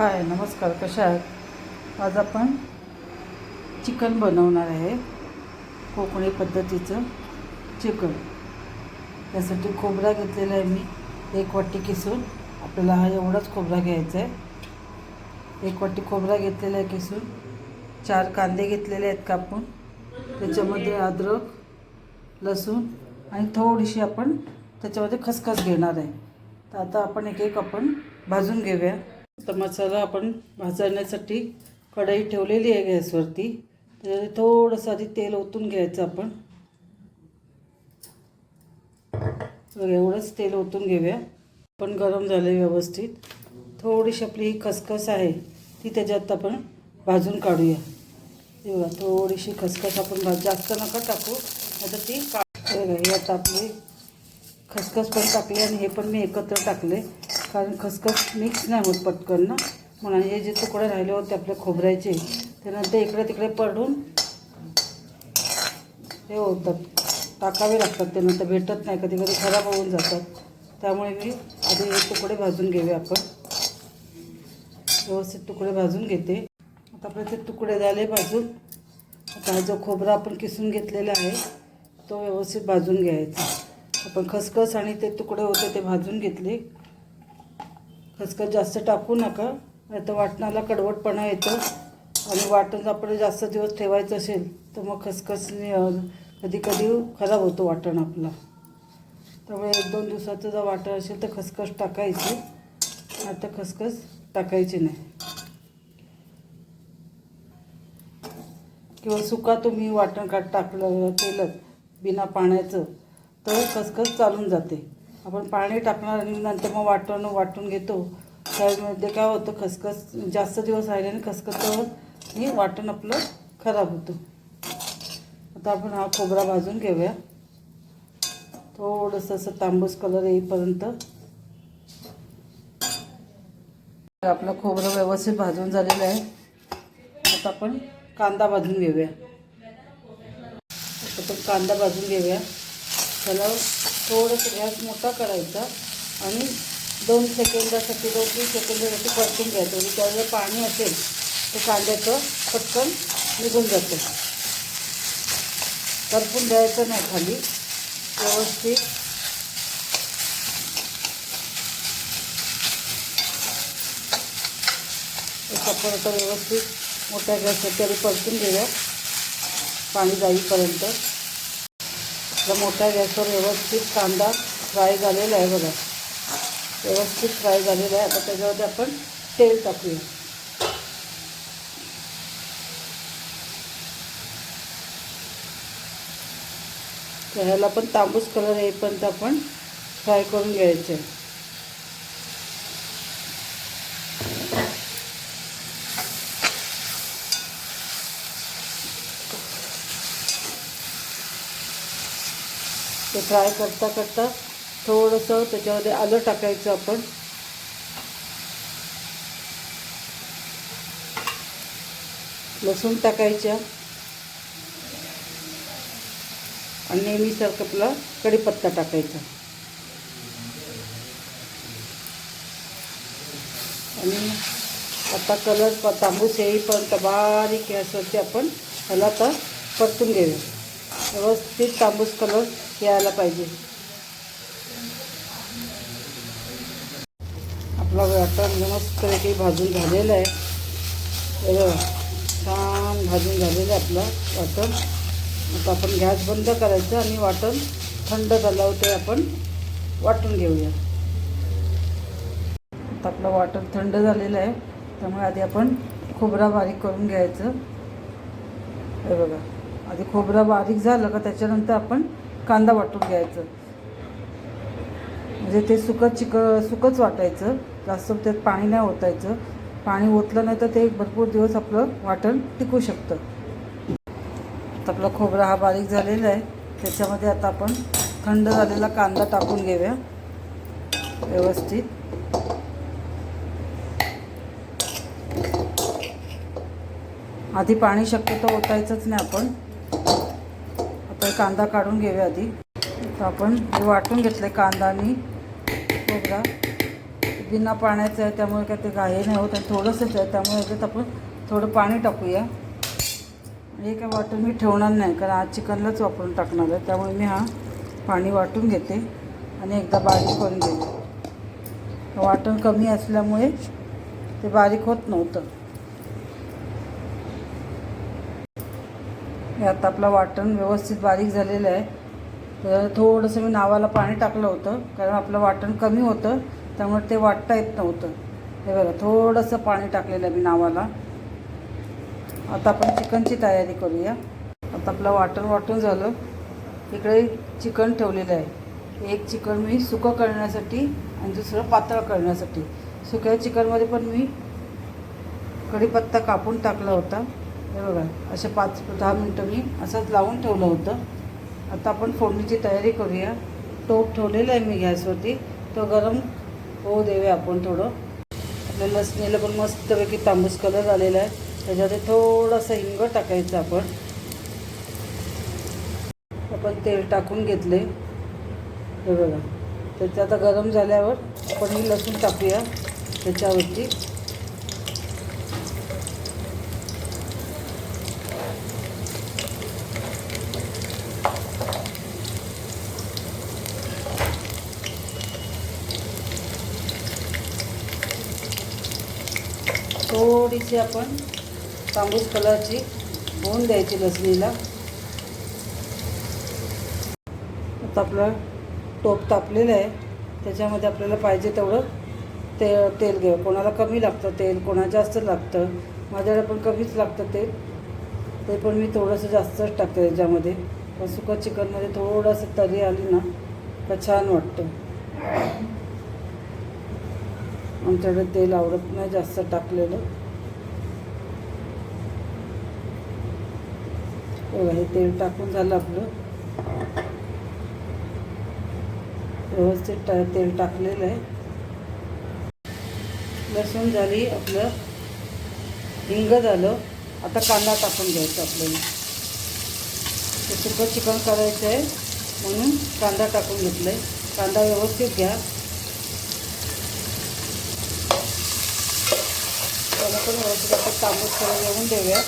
हाय नमस्कार कशा आहात? आज आपण चिकन बनवणार आहे. कोकणी पद्धतीचं चिकन. त्यासाठी खोबरा घेतलेला आहे मी. एक वाटी किसून. आपल्याला हा एवढाच खोबरा घ्यायचा आहे. एक वाटी खोबरा घेतलेला आहे किसून. चार कांदे घेतलेले आहेत कापून. त्याच्यामध्ये अद्रक लसूण आणि थोडीशी आपण त्याच्यामध्ये खसखस घेणार आहे. तर आता आपण एक एक आपण भाजून घेऊया. तर मसाला आपण भाजण्यासाठी कढई ठेवलेली आहे गॅसवरती. तर थोडंसं आधी तेल ओतून घ्यायचं आपण. एवढंच तेल ओतून घेऊया. पण गरम झाले व्यवस्थित. थोडीशी आपली ही खसखस आहे ती त्याच्यात आपण भाजून काढूया. हे बघा थोडीशी खसखस आपण भाज जास्त नका टाकू. आता ती का आता आपली खसखस पण टाकली आणि हे पण मी एकत्र टाकले. कारण खसखस मिक्स नाही होत पटकन ना. म्हणून हे जे तुकडे राहिले होते आपल्या खोबऱ्याचे त्यानंतर इकडे तिकडे पडून हे होतात. टाकावे लागतात ते नंतर भेटत नाही. कधी कधी खराब होऊन जातात. त्यामुळे मी आधी हे तुकडे भाजून घेऊया आपण. व्यवस्थित तुकडे भाजून घेते. आता आपले ते तुकडे झाले भाजून. आता जो खोबरा आपण किसून घेतलेला आहे तो व्यवस्थित भाजून घ्यायचा. आपण खसखस आणि ते तुकडे होते ते भाजून घेतले. खसखस जास्त टाकू नका नाही तर वाटणाला कडवटपणा येतं. आणि वाटण आपण जास्त दिवस ठेवायचं असेल तर मग खसखस कधी कधी खराब होतो वाटण आपला. त्यामुळे एक दोन दिवसाचं जर वाटण असेल तर खसखस टाकायची. आता खसखस टाकायची नाही. किंवा सुका तुम्ही वाटण काट टाकलं केलं बिना पाण्याचं तर खसखस चालून जाते. आपण पाणी टाकणार आणि नंतर मग वाटण वाटून घेतो. त्यामध्ये काय होतं खसखस जास्त दिवस राहिल्याने खसखसवर हे वाटण आपलं खराब होतं. आता आपण हा खोबरा भाजून घेऊया. थोडंसं असं तांबूस कलर येईपर्यंत. आपलं खोबरं व्यवस्थित भाजून झालेलं आहे. आता आपण कांदा भाजून घेऊया. आता आपण कांदा भाजून घेऊया. त्याला थोडंसं गॅस मोठा करायचा आणि दोन सेकंदासाठी दोन तीन सेकंदासाठी परतून घ्यायचं म्हणजे त्याला पाणी असेल तर कांद्याचं पटकन निघून जातं. परतून द्यायचं नाही खाली. व्यवस्थित. एक आपण व्यवस्थित. मोठ्या गॅसवर त्याला परतून घेऊया. पाणी जाईपर्यंत. आपला मोठ्या गॅसवर व्यवस्थित कांदा फ्राय झालेला आहे बघा. व्यवस्थित फ्राय झालेला आहे. आता त्याच्यामध्ये आपण तेल टाकूया. तर ह्याला पण तांबूस कलर येईपर्यंत आपण फ्राय करून घ्यायचं. आहे ते फ्राय करता करता थोडंसं त्याच्यामध्ये आलं टाकायचं आपण. लसूण टाकायच्या. आणि नेहमीसारखं आपला कढीपत्ता टाकायचा. आणि आता कलर प तांबूस येईपर्यंत बारीक गॅसवरती आपण ह्याला आता परतून घेऊया. व्यवस्थित तांबूस कलर यायला पाहिजे. आपला वाटण मस्तपैकी भाजून झालेलं आहे. छान भाजून झालेलं आहे आपलं वाटण. आता आपण गॅस बंद करायचं आणि वाटण थंड झाल्यावर ते आपण वाटून घेऊया. आता आपलं वाटण थंड झालेलं आहे त्यामुळे आधी आपण खोबरा बारीक करून घ्यायचं. हे बघा आधी खोबरा बारीक झालं का त्याच्यानंतर आपण कांदा वाटून घ्यायचं. म्हणजे ते सुकं चिक सुकंच वाटायचं. जास्त त्यात पाणी नाही ओतायचं. पाणी ओतलं नाही तर ते भरपूर दिवस आपलं वाटण टिकू शकतं. आता आपला खोबरा हा बारीक झालेला आहे. त्याच्यामध्ये आता आपण थंड झालेला कांदा टाकून घेऊया. व्यवस्थित. आधी पाणी शक्यतो ओतायचंच नाही आपण. कांदा काढून घेऊया आधी. तर आपण वाटून घेतलं कांदा आणि खोबरा बिना पाण्याचं आहे त्यामुळे काय ते गाये नाही होत आणि थोडंसंच आहे त्यामुळे याच्यात आपण थोडं पाणी टाकूया. हे काय वाटून मी ठेवणार नाही कारण आज चिकनलाच वापरून टाकणार आहे त्यामुळे मी हा पाणी वाटून घेते आणि एकदा बारीक करून घेते. वाटण कमी असल्यामुळे ते बारीक होत नव्हतं. हे आता आपलं वाटण व्यवस्थित बारीक झालेलं आहे. तर थोडंसं मी नावाला पाणी टाकलं होतं कारण आपलं वाटण कमी होतं त्यामुळे ते वाटता येत नव्हतं. हे बघा थोडंसं पाणी टाकलेलं आहे मी नावाला. आता आपण चिकनची तयारी करूया. आता आपलं वाटण वाटून झालं. इकडे चिकन ठेवलेलं आहे. एक चिकन मी सुकं करण्यासाठी आणि दुसरं पातळ करण्यासाठी. सुक्या चिकनमध्ये पण मी कढीपत्ता कापून टाकला होता. हे बघा असे पाच दहा मिनटं मी असंच लावून ठेवलं होतं. आता आपण फोडणीची तयारी करूया. टोप ठेवलेला आहे मी गॅसवरती. तो गरम होऊ देऊया आपण थोडं. आपल्या लसणीला पण मस्तपैकी तांबूस कलर आलेला आहे. त्याच्यामध्ये थोडंसं हिंग टाकायचं आपण. आपण तेल टाकून घेतले. हे बघा. त्याचं आता गरम झाल्यावर आपण ही लसूण टाकूया त्याच्यावरती. अशी आपण तांबूस कलरची होऊन द्यायची लसणीला आता आपलं टोप तापलेलं आहे. त्याच्यामध्ये आपल्याला पाहिजे तेवढं ते तेल घे कोणाला कमी लागतं तेल कोणाला जास्त लागतं. माझ्याकडे पण कमीच लागतं तेल. ते पण मी थोडंसं जास्तच टाकते त्याच्यामध्ये. पण सुका चिकनमध्ये थोडंसं तरी आली ना का छान वाटतं. आमच्याकडे तेल आवडत नाही जास्त टाकलेलं. हो, हे तेल टाकून झालं आपलं. व्यवस्थित टा तेल टाकलेलं आहे. लसूण झाली आपलं. हिंग झालं. आता कांदा टाकून घ्यायचा आपल्याला. ते सुकं चिकन करायचं आहे म्हणून कांदा टाकून घेतलं आहे कांदा व्यवस्थित घ्या. त्याला पण व्यवस्थित आपण तांबूस करून येऊन देऊया.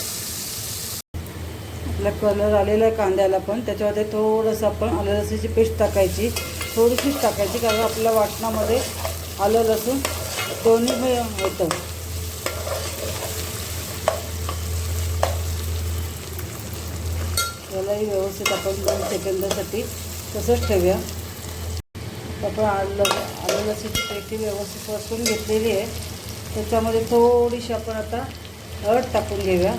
आपला कलर आलेला आहे कांद्याला पण त्याच्यामध्ये थोडंसं आपण आलं लसूणची पेस्ट टाकायची थोडीशीच टाकायची कारण आपल्या वाटणामध्ये आलं लसूण दोन्ही होतं. यालाही व्यवस्थित आपण दोन सेकंदासाठी तसंच ठेवूया. आपण आलं आलं लसूणची पेटी व्यवस्थित परतून घेतलेली आहे. त्याच्यामध्ये थोडीशी आपण आता हळद टाकून घेऊया.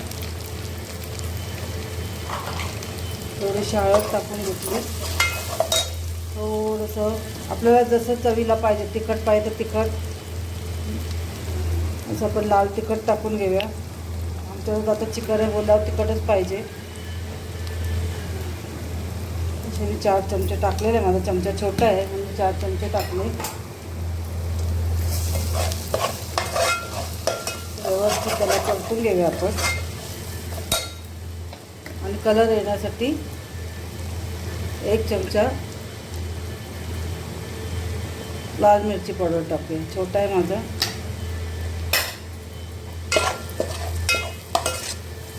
थोडेसे हळद टाकून घेतली. थोडंसं आपल्याला जसं चवीला पाहिजे तिखट पाहिजे तर तिखट. असं आपण लाल तिखट टाकून घेऊया. आमच्या आता चिकन आहे बोलावं तिखटच पाहिजे. असे मी चार चमचे टाकलेले आहे. माझा चमचा छोटा आहे म्हणजे चार चमचे टाकले. व्यवस्थित त्याला परतून घेऊया आपण. आणि कलर येण्यासाठी एक चमचा लाल मिरची पावडर टाकूया. छोटा आहे माझा.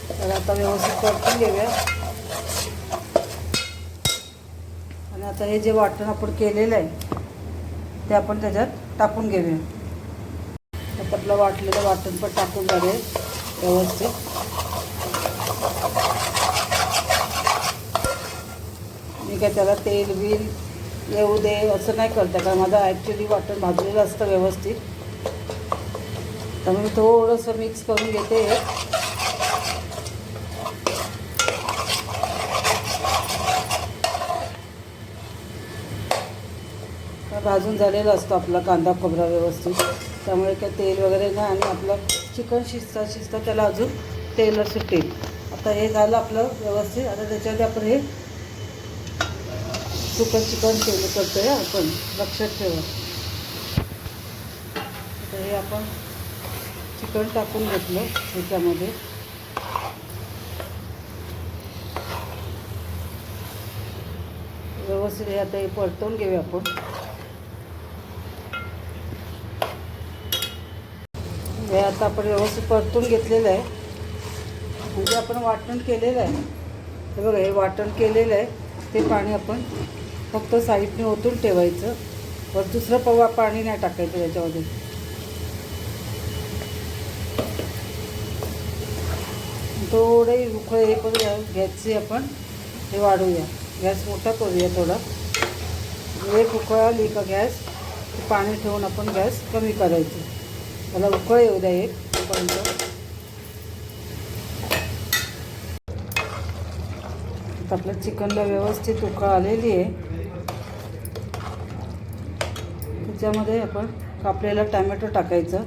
तर आता व्यवस्थित परतून घेऊया. आणि आता हे जे वाटण आपण केलेलं आहे ते आपण त्याच्यात टाकून घेऊया. आता आपलं वाटलेलं वाटण पण टाकून झाले व्यवस्थित. मी काय त्याला तेल बिल येऊ दे असं नाही करता कारण माझं ॲक्च्युली वाटण भाजलेलं असतं व्यवस्थित. त्यामुळे मी थोडंसं मिक्स करून घेते. भाजून झालेला असतो आपला कांदा खोबरा व्यवस्थित. त्यामुळे काय तेल वगैरे नाही आणि आपलं चिकन शिजता शिजता त्याला अजून तेल सुटेल आता हे झालं आपलं व्यवस्थित. आता त्याच्यामध्ये आपण हे सुकं चिकन केलं करतो आहे आपण. लक्षात ठेवा. आता हे आपण चिकन टाकून घेतलं ह्याच्यामध्ये. व्यवस्थित हे आता हे परतवून घेऊया आपण. हे आता आपण व्यवस्थित परतून घेतलेलं आहे. म्हणजे आपण वाटण केलेलं आहे हे बघा हे वाटण केलेलं आहे ते पाणी आपण फक्त साईडने ओतून ठेवायचं. व दुसरं पवा पाणी नाही टाकायचं त्याच्यामध्ये थोडे उकळे हे पण गॅसची आपण हे वाढवूया गॅस मोठा करूया थोडा. एक उकळ आली का गॅस पाणी ठेवून आपण गॅस कमी करायचं. त्याला उकळ येऊ द्या एक तोपर्यंत. आपलं आपल्या चिकनला व्यवस्थित उकळ आलेली आहे. त्याच्यामध्ये आपण कापलेला टॅमॅटो टाकायचं.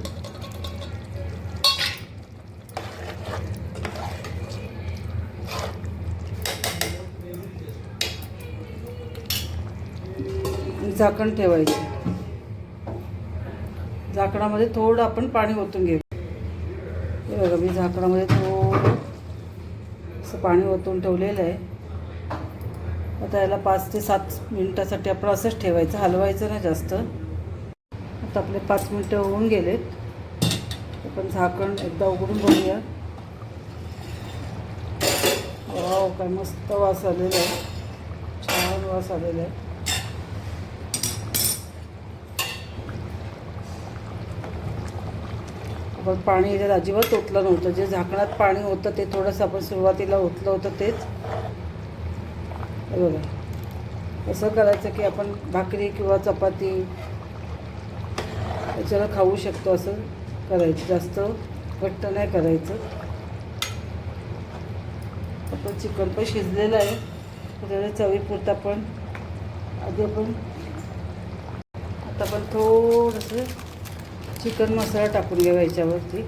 झाकण ठेवायचं. झाकणामध्ये थोडं आपण पाणी ओतून घेऊ. हे बघा मी झाकणामध्ये थोडं असं पाणी ओतून ठेवलेलं आहे. आता याला पाच ते सात मिनटासाठी आपण असंच ठेवायचं हलवायचं नाही जास्त. आता आपले पाच मिनटं होऊन गेलेत. आपण झाकण एकदा उघडून बघूया. वाव काय मस्त वास आलेला आहे. छान वास आलेला आहे. आपण पाणी याच्यात अजिबात ओतलं नव्हतं. जे झाकणात पाणी होतं ते थोडंसं आपण सुरुवातीला ओतलं होतं तेच. बघा. असं करायचं की आपण भाकरी किंवा चपाती याच्याला खाऊ शकतो असं करायचं. जास्त घट्ट नाही करायचं. आपण चिकन पण शिजलेलं आहे. त्याला चवीपुरता पण. आधी आपण आता आपण थोडंसं चिकन मसाला टाकून घेऊ याच्यावरती.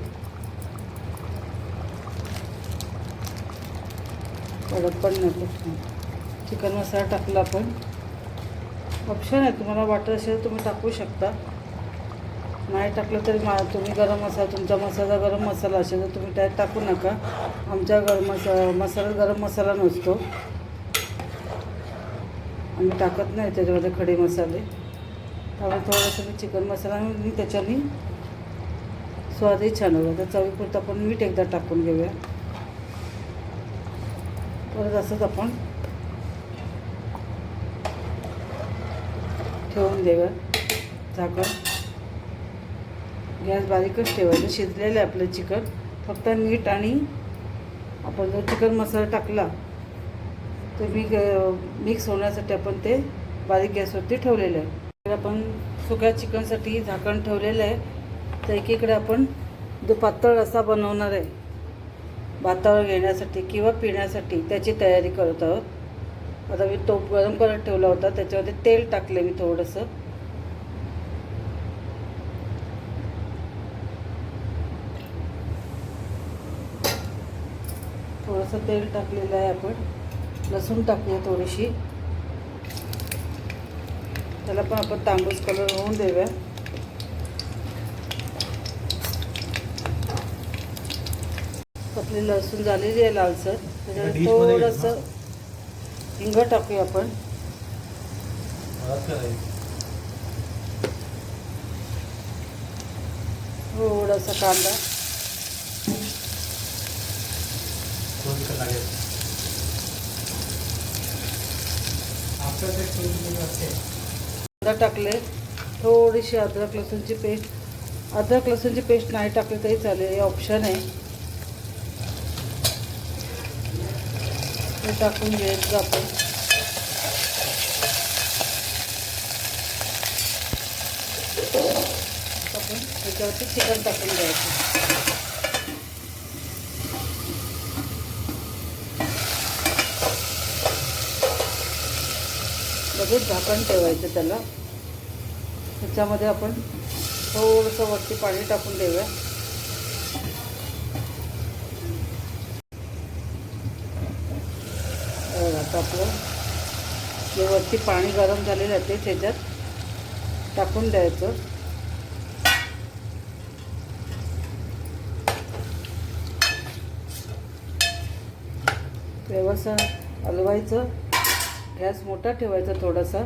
कडक पण नको चिकन मसाला टाकला आपण. ऑप्शन आहे. तुम्हाला वाटत असेल तर तुम्ही टाकू शकता. नाही टाकलं तरी मा तुम्ही गरम मसाला तुमचा मसाला गरम मसाला असेल तर तुम्ही त्यात टाकू नका. आमच्या गरम मसा मसाला गरम मसाला नसतो. आम्ही टाकत नाही त्याच्यामध्ये खडे मसाले. त्यामुळे थोडंसं मी चिकन मसाला मी त्याच्याने स्वादही छान होता तर चवीपुरता आपण मीठ एकदा टाकून घेऊया. परत असंच आपण ठेवून देऊया झाकण. गॅस बारीकच ठेवायचं शिजलेलं आहे आपलं चिकन. फक्त मीठ आणि आपण जो चिकन मसाला टाकला तो मी मिक्स होण्यासाठी आपण ते बारीक गॅसवरती ठेवलेलं आहे. तर आपण सुक्या चिकनसाठी झाकण ठेवलेलं आहे. तर एकीकडे आपण जो पातळ रसा बनवणार आहे भातावर घेण्यासाठी किंवा पिण्यासाठी त्याची तयारी करत आहोत. आता मी तोप गरम करत ठेवला होता त्याच्यामध्ये तेल टाकले मी थोडंसं. थोडंसं तेल टाकलेलं आहे आपण. लसूण टाकूया थोडीशी. त्याला पण आपण तांबूस कलर होऊन देऊया. आपली लसूण झालेली आहे लालसर. त्याच्यात थोडंसं हिंग टाकूया आपण. थोडासा कांदा. कांदा टाकले. थोडीशी अद्रक लसूणची पेस्ट. अद्रक लसूणची पेस्ट नाही टाकली तरी चालेल हे ऑप्शन आहे. ते टाकून घ्यायचं आपण आपण त्याच्यावरती चिकन टाकून घ्यायचं. लगेच झाकण ठेवायचं त्याला. त्याच्यामध्ये आपण थोडंसं वरती पाणी टाकून देऊया आता आपलं जे वरती पाणी गरम झालेलं आहे ते त्याच्यात टाकून द्यायचं. व्यवस्था हलवायचं. गॅस मोठा ठेवायचा थोडासा.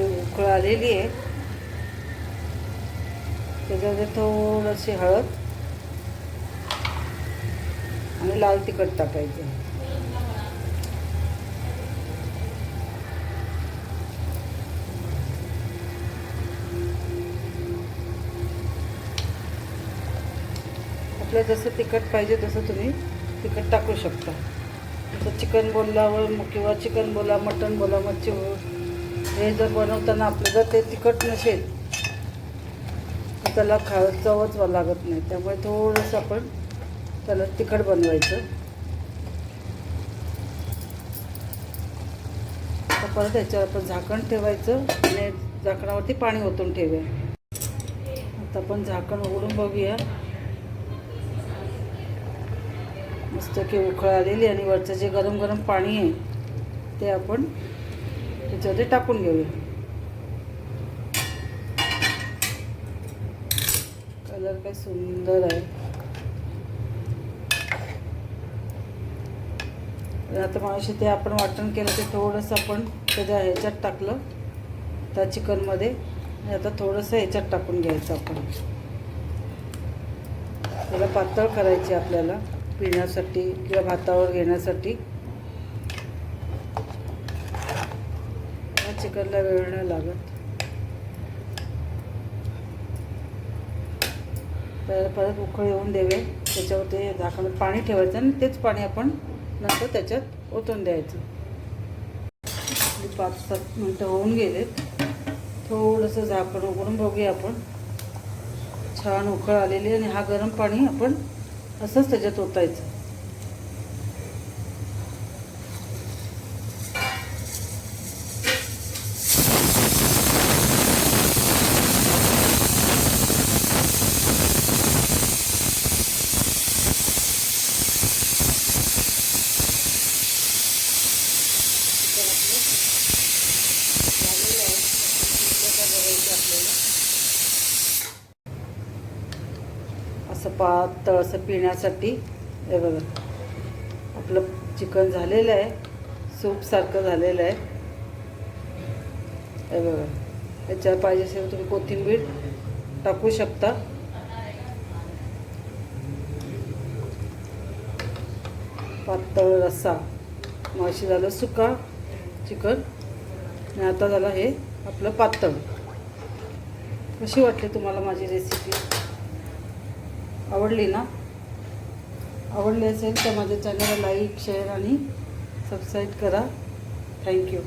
उकळ आलेली आहे. त्याच्यामध्ये थोडीशी हळद आणि लाल तिखट टाकायचं. आपल्याला जसं तिखट पाहिजे तसं तुम्ही तिखट टाकू शकता. जसं चिकन बोललावर किंवा चिकन बोला मटन बोला मच्छी बोल हे जर बनवताना आपलं जर ते तिखट नसेल तर त्याला खा चवच लागत नाही. त्यामुळे थोडंसं आपण त्याला तिखट बनवायचं. तर परत याच्यावर आपण झाकण ठेवायचं आणि झाकणावरती पाणी ओतून ठेवूया. आता आपण झाकण उघडून बघूया. मस्त की उखळ आलेली आणि वरचं जे गरम गरम पाणी आहे ते आपण त्याच्यामध्ये टाकून घेऊया. कलर काय सुंदर आहे. आता मागाशी ते आपण वाटण केलं ते थोडंसं आपण त्याच्या ह्याच्यात टाकलं त्या चिकनमध्ये. आणि आता थोडंसं ह्याच्यात टाकून घ्यायचं आपण. त्याला पातळ करायची आपल्याला. पिण्यासाठी किंवा भातावर घेण्यासाठी. चिकनला वेळ नाही लागत. तर परत उकळ येऊन देवे. त्याच्यावर ते झाकण पाणी ठेवायचं आणि तेच पाणी आपण नंतर त्याच्यात ओतून द्यायचं. पाच सात मिनटं होऊन गेलेत. थोडंसं झाकण उघडून बघूया आपण. छान उखळ आलेली आणि हा गरम पाणी आपण असंच त्याच्यात ओतायचं झालेलं आहे शिजलं का बघायचं आपल्याला असं पातळ असं पिण्यासाठी हे बघा. आपलं चिकन झालेलं आहे सूपसारखं झालेलं आहे. हे बघा. याच्यावर पाहिजे असेल तुम्ही कोथिंबीर टाकू शकता. पातळ रस्सा. माशी झालं सुका चिकन. आणि आता झालं हे आपलं पातळ. कशी वाटली तुम्हाला माझी रेसिपी आवडली ना? आवडले असेल तर माझ्या चॅनलला लाईक शेअर आणि सबस्क्राईब करा. Thank you